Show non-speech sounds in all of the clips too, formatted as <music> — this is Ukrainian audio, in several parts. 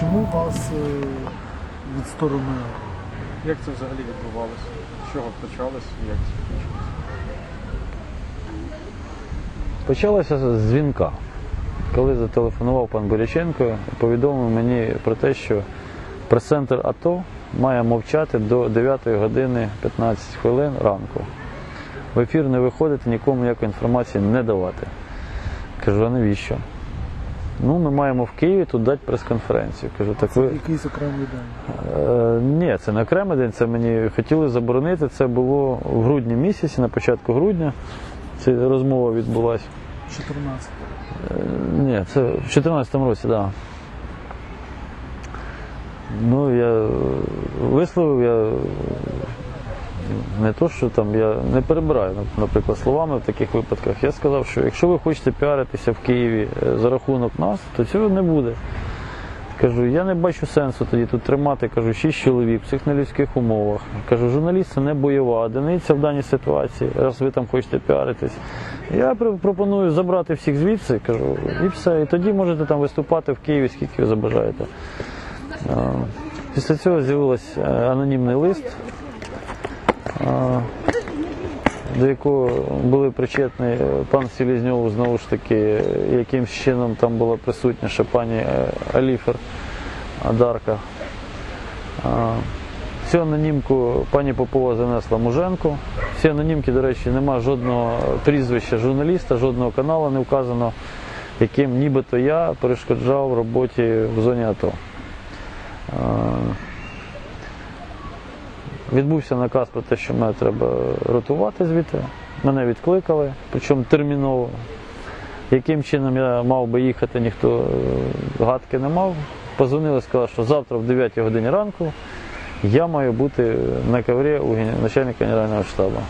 Чому вас е, відсторонили? Як це взагалі відбувалося? З чого почалось і як це закінчилось? Почалося з дзвінка. Коли зателефонував пан Боряченко і повідомив мені про те, що прес-центр АТО має мовчати до 9 години 15 хвилин ранку. В ефір не виходити, нікому ніякої інформації не давати. Кажу, а навіщо? Ну, ми маємо в Києві тут дати прес-конференцію. Кажу, так ви. Якийсь окремий день. Е, ні, це не окремий день, це мені хотіли заборонити. Це було в грудні місяці, на початку грудня. Ця розмова відбулася. 14. Ні, це в 2014 році, так. Да. Ну, я е, висловив, я е, не то, що там я не перебираю, наприклад, словами в таких випадках. Я сказав, що якщо ви хочете піаритися в Києві е, за рахунок нас, то цього не буде. Кажу, я не бачу сенсу тоді тут тримати, кажу, шість чоловік в цих нелюдських умовах. Кажу, журналіст це не бойова одиниця в даній ситуації, раз ви там хочете піаритись. Я пропоную забрати всіх звідси, кажу, і все. І тоді можете там виступати в Києві, скільки ви забажаєте. Після цього з'явився анонімний лист, до якого були причетні е, пан Селізньов, знову ж таки, е, якимсь чином там була присутня ще пані е, Аліфер Адарка. А, Цю анонімку пані Попова занесла Муженко. Всі анонімки, до речі, нема жодного прізвища журналіста, жодного каналу не вказано, яким нібито я перешкоджав роботі в зоні АТО. Відбувся наказ про те, що мене треба ротувати звідти. Мене відкликали, причому терміново. Яким чином я мав би їхати, ніхто е, гадки не мав. Позвонили, сказали, що завтра в 9 годині ранку я маю бути на коврі у начальника Генерального штабу.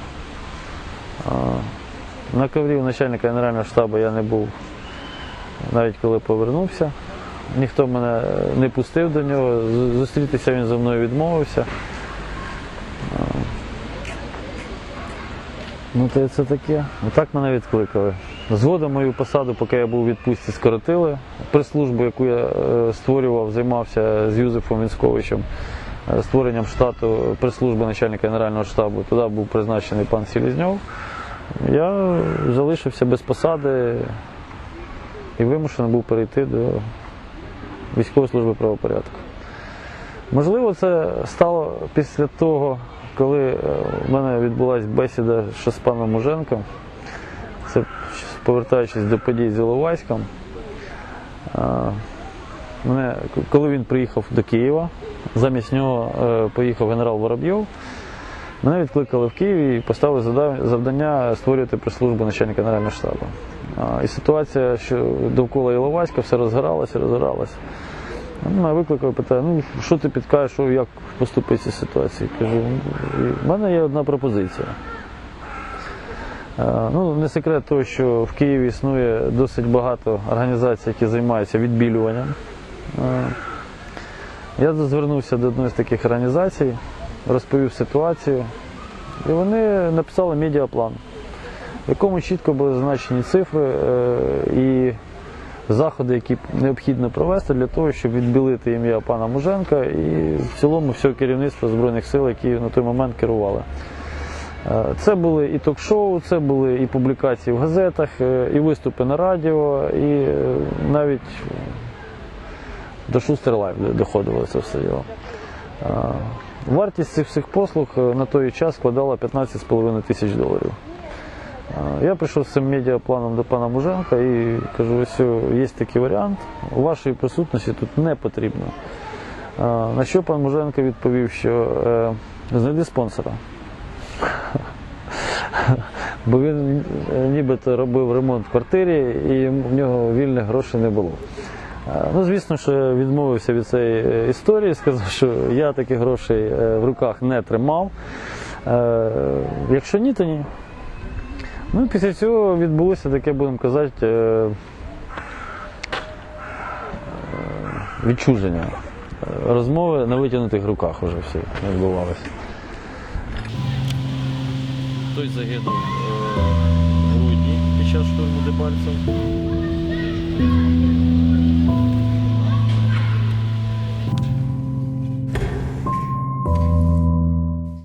На коврі у начальника Генерального штабу я не був навіть коли повернувся. Ніхто мене не пустив до нього. Зустрітися він за мною відмовився. Ну, то це таке. Отак мене відкликали. Згодом мою посаду, поки я був у відпустці, скоротили. Прес-службу, яку я е, створював, займався з Юзефом Вінськовичем, е, створенням штату прес-служби начальника Генерального штабу. Туди був призначений пан Селізньов. Я залишився без посади і вимушений був перейти до військової служби правопорядку. Можливо, це стало після того, коли е, в мене відбулася бесіда ще з паном Муженком. Це повертаючись до подій з Іловайськом. Е, Мене, коли він приїхав до Києва, замість нього е, поїхав генерал Воробйов. Мене відкликали в Києві і поставили завдання створювати прес-службу начальника Генерального штабу. І ситуація, що довкола Іловайська все розгоралося, розгоралося. Ну, Мене викликав, питає, ну що ти підкажеш, що, як поступити цій ситуації? Кажу, в мене є одна пропозиція. Е, Ну, не секрет того, що в Києві існує досить багато організацій, які займаються відбілюванням. Е, Я звернувся до одної з таких організацій, розповів ситуацію, і вони написали медіаплан, в якому чітко були зазначені цифри е, і заходи, які необхідно провести для того, щоб відбілити ім'я пана Муженка і в цілому всього керівництва Збройних сил, які на той момент керували. Е, Це були і ток-шоу, це були і публікації в газетах, е, і виступи на радіо, і е, навіть до Шустер Лайв доходило це все діло. Вартість цих всіх послуг на той час складала 15,5 тисяч доларів. Е, Я прийшов з цим медіапланом до пана Муженка і кажу, ось є такий варіант, вашої присутності тут не потрібно. Е, На що пан Муженко відповів, що е, знайди спонсора. <laughs> Бо він е, нібито робив ремонт в квартирі і в нього вільних грошей не було. Е, Ну, звісно, що відмовився від цієї е, історії, сказав, що я таких грошей е, в руках не тримав. Е, Якщо ні, то ні. Ну, після цього відбулося таке, будемо казати, е, е, відчуження. Розмови на витягнутих руках вже всі відбувалися. Той загинув е, в грудні під час штурму Дебальцев.